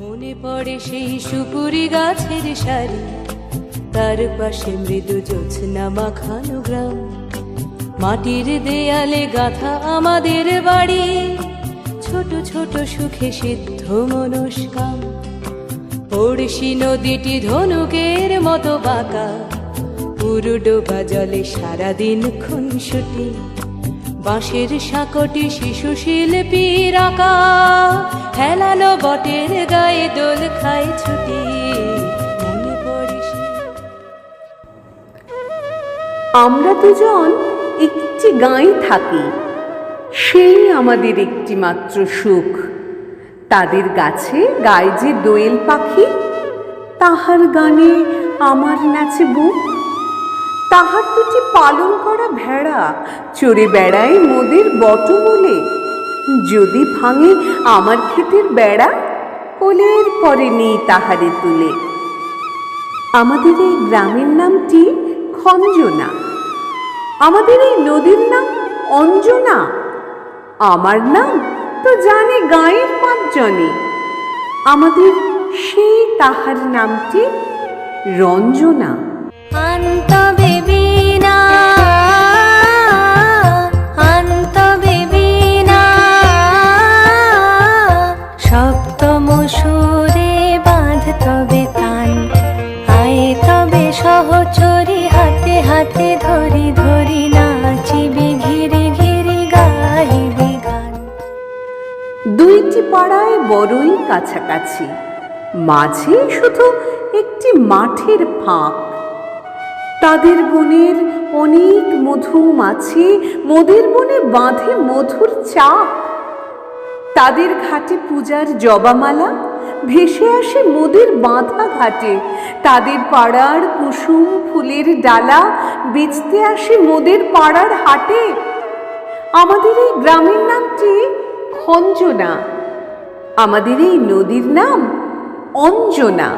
মনে পড়ে সেই সুপুরি গাছের সারি তার পাশে মৃদু জ্যোৎস্না মাখানো গ্রাম। মাটির দেয়ালে গাথা আমাদের বাড়ি। ছোট ছোট সুখে সিদ্ধ মনস্কাম। পড়শি নদীটি ধনুকের মতো বাঁকা। পুরু ডোবা জলে সারাদিন খুনসুটি। বাঁশের সাঁকটি শিশু শিল্পীর আঁকা। হেলানো বটের গায়ে দোল খায় ছুটি। আমরা দুজন একটি গাঁয়ে থাকি। সেই আমাদের একটি মাত্র সুখ। তাদের গাছে গায়ে যে দোয়েল পাখি, তাহার গানে আমার নাচে বুক তাহার দুটি পালন করা ভেড়া চড়ে বেড়ায় মোদের বটমূলে। যদি ভাঙে আমার ক্ষেতের বেড়া, কোলের পরে নেই তাহারে তুলে। আমাদের এই গ্রামের নামটি খঞ্জনা। আমাদের এই নদীর নাম অঞ্জনা। আমার নাম তো জানে গায়ের পাঁচজনে। আমাদের সেই তাহার নামটি রঞ্জনা। সহচরি, হাতে হাতে ধরি ধরি নাচিবি ঘিরে ঘিরে গাইবি গান। দুইটি পাড়ায় বড়ই কাছাকাছি, মাঝে শুধু একটি মাঠের ফাঁক। তাদের বনের অনেক মধুমাছি মোদের বনে বাঁধে মধুর চাপ। তাদের ঘাটে পূজার জবামালা, ভেসে আসে মোদের বাঁধা ঘাটে। তাদের পাড়ার কুসুম ফুলের ডালা, বেচতে আসে মোদের পাড়ার হাটে। আমাদের এই গ্রামের নামটি খঞ্জনা, আমাদের এই নদীর নাম অঞ্জনা।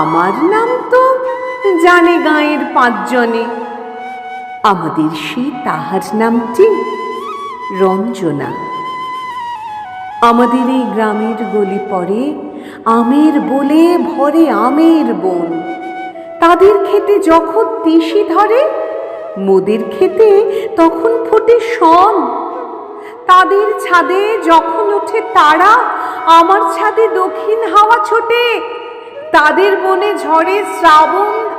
আমার নাম তো জানে গাঁয়ের পাঁচজনে। আমাদের সেই তাহার নামটি রঞ্জনা। আমাদের এই গ্রামের গলি পরে আমের বলে ভরে আমের বন। তাদের খেতে যখন তিসি ধরে, মোদের খেতে তখন ফোটে শন। তাদের ছাদে যখন ওঠে তারা, আমার ছাদে দক্ষিণ হাওয়া ছোটে। তাদের বনে ঝড়ে শ্রাবণ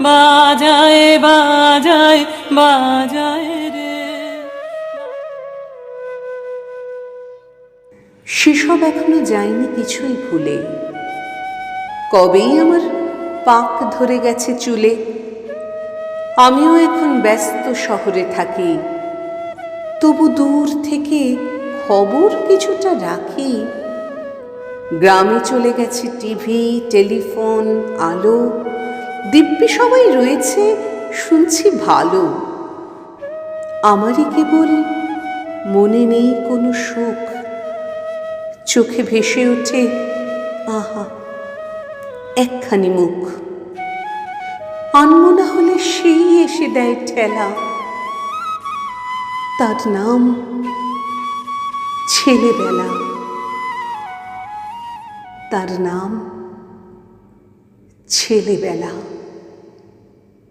বাজায় বাজায় বাজায় রে। সেসব এখনও যায়নি কিছুই ভুলে। কবেই আমার পাক ধরে গেছে চুলে। আমিও এখন ব্যস্ত শহরে থাকি। তবু দূর থেকে খবর কিছুটা রাখি। গ্রামে চলে গেছে টিভি, টেলিফোন, আলো। দিব্যি সবাই রয়েছে, শুনছি ভালো। আমারই কেবল মনে নেই কোনো সুখ। চোখে ভেসে ওঠে, আহা, একখানি মুখ। আনমনা হলে সেই এসে দেয় ঠেলা। তার নাম ছেলেবেলা। তার নাম ছেলেবেলা